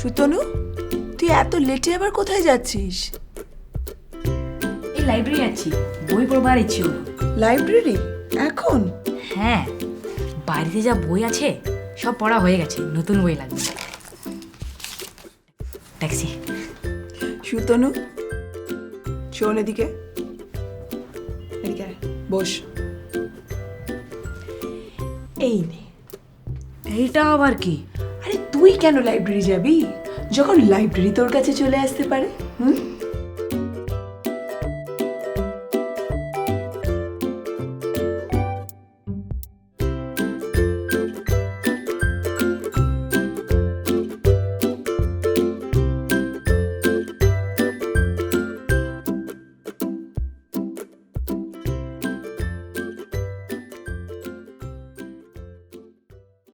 সুতনু তুই এত লেটে আবার কোথায় যাচ্ছিস? এই লাইব্রেরি আছি বই পড়বার ইচ্ছে হলো। লাইব্রেরি এখন? হ্যাঁ বাড়িতে যা বই আছে সব পড়া হয়ে গেছে নতুন বই লাগবে। ট্যাক্সি সুতনু শোন এদিকে। এদিকে বস। এই নে এইটা আবার কি? তুই কেন লাইব্রেরি যাবি? যখন লাইব্রেরি তোর কাছে চলে আসতে পারে হুম?